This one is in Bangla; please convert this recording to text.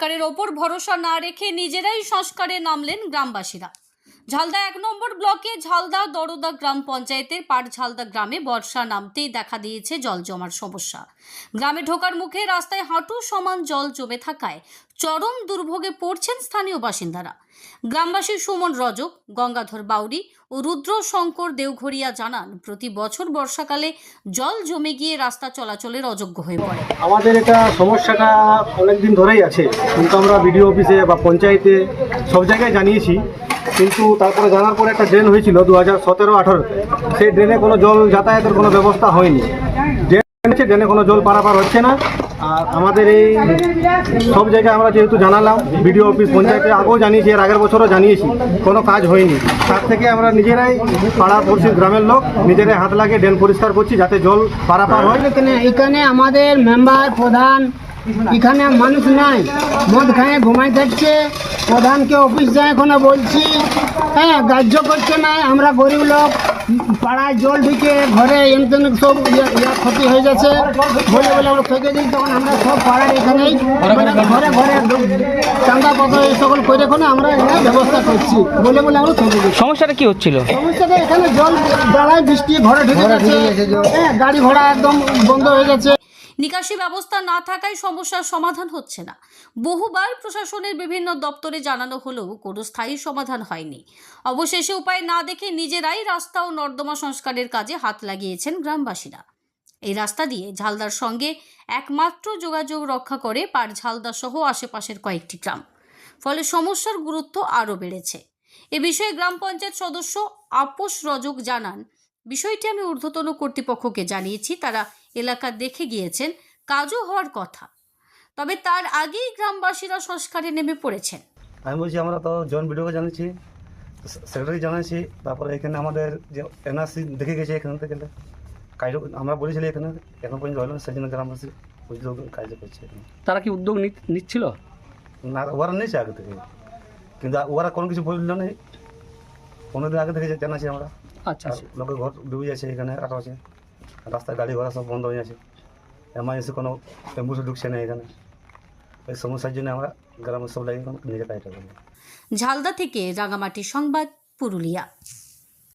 সরকারের ওপর ভরসা না রেখে নিজেরাই সংস্কারে নামলেন গ্রামবাসীরা। ঝালদা এক নম্বর ব্লকে ঝালদা দরদা গ্রাম পঞ্চায়েতের পাট ঝালদা গ্রামে বর্ষা নামতেই দেখা দিয়েছে জল জমার সমস্যা। গ্রামে ঢোকার মুখে রাস্তায় হাঁটু সমান জল জমে থাকায় চরম দুর্ভোগে পড়ছেন স্থানীয় বাসিন্দারা। গ্রামবাসী সুমন রজক, গঙ্গাধর বাউরি ও রুদ্র শঙ্কর দেওঘরিয়া জানান, প্রতি বছর বর্ষাকালে জল জমে গিয়ে রাস্তা চলাচলের অযোগ্য হয়ে পড়ে। আমাদের এটা সমস্যাটা অনেক দিন ধরেই আছে। কিন্তু আমরা বিডিও অফিসে বা পঞ্চায়েতে সব জায়গায় জানিয়েছি। কিন্তু তারপরে জানার পরে একটা ড্রেন হয়েছিল দু হাজার সতেরো, আঠারোতে। সেই ড্রেনে কোনো জল যাতায়াতের কোনো ব্যবস্থা হয়নি। ড্রেন হচ্ছে ড্রেনে কোনো জল পারাপার হচ্ছে না। আর আমাদের এই সব জায়গায় আমরা যেহেতু জানালাম, বিডিও অফিস পঞ্চায়েতে আগেও জানিয়েছি, এর আগের বছরও জানিয়েছি, কোনো কাজ হয়নি। তার থেকে আমরা নিজেরাই পাড়া পড়শি গ্রামের লোক, নিজেরাই হাত লাগিয়ে ড্রেন পরিষ্কার করছি, যাতে জল পারাপার হয়। এখানে আমাদের মেম্বার প্রধান এখানে মানুষ নাই। মদ খায় ঘুমাই থাকছে প্রধানকে অফিস যায় এখনও বলছি। হ্যাঁ গ্রাহ্য করছে না। আমরা গরিব লোক। পাড়ায় জল ঢুকে ঘরে এমন সব ক্ষতি হয়ে যাচ্ছে বলে বলে আমরা থেকে দিই তখন আমরা সব পাড়ার এখানেই ঘরে ঘরে চান্দা পত্র এই সকল করে এখন আমরা এখানে ব্যবস্থা করছি। বলে বলে আমরা থেকে দিই। সমস্যাটা কি হচ্ছিল? সমস্যাটা এখানে জল দাঁড়ায় বৃষ্টি ঘরে ঢুকে যাচ্ছে হ্যাঁ গাড়ি ঘোড়া একদম বন্ধ হয়ে যাচ্ছে নিকাশি ব্যবস্থা না থাকায় সমস্যার সমাধান হচ্ছে না। বহুবার প্রশাসনের বিভিন্ন দপ্তরে জানানো হলেও কোনো স্থায়ী সমাধান হয়নি। অবশেষে উপায় না দেখে নিজেরাই রাস্তা ও নর্দমা সংস্কারের কাজে হাত লাগিয়েছেন গ্রামবাসীরা। এই রাস্তা দিয়ে ঝালদার সঙ্গে একমাত্র যোগাযোগ রক্ষা করে পার ঝালদা সহ আশেপাশের কয়েকটি গ্রাম। ফলে সমস্যার গুরুত্ব আরও বেড়েছে। এ বিষয়ে গ্রাম পঞ্চায়েত সদস্য আপোষ রজক জানান, বিষয়টি আমি ঊর্ধ্বতন কর্তৃপক্ষকে জানিয়েছি, তারা এলাকা দেখে গিয়েছেন কাজও হওয়ার কথা। তবে তার আগেই গ্রামবাসীরা সংস্কারে নেমে পড়েছেন। আমি বলছি আমরা তো জন ভিডিওকে জানাচ্ছি সেক্রেটারি জানাচ্ছি তারপরে এখানে আমাদের যে এনআরসি দেখে গেছে এখান থেকে। কাজ আমরা বলেছিলি এখানে এখন পর্যন্ত হলো না, সেই জন্য গ্রামবাসী উদ্যোগ কাজ করছে তারা কি উদ্যোগ নিচ্ছিল? না ওরা নিয়েছে আগে থেকে। কিন্তু ওরা কোনো কিছু বলল না পনেরো দিন আগে থেকে জানাচ্ছি আমরা। আচ্ছা আর লোকের ঘর ডুবে যাচ্ছে এখানে আরও আছে রাস্তায় গাড়ি ঘোড়া সব বন্ধ হয়ে আছে। এমার্জেন্সি কোনো অ্যাম্বুলেন্স ঢুকছে না এখানে। এই সমস্যার জন্য আমরা গ্রামের সব লাগে নিজে কাজটা করি ঝালদা থেকে রাঙামাটি সংবাদ পুরুলিয়া।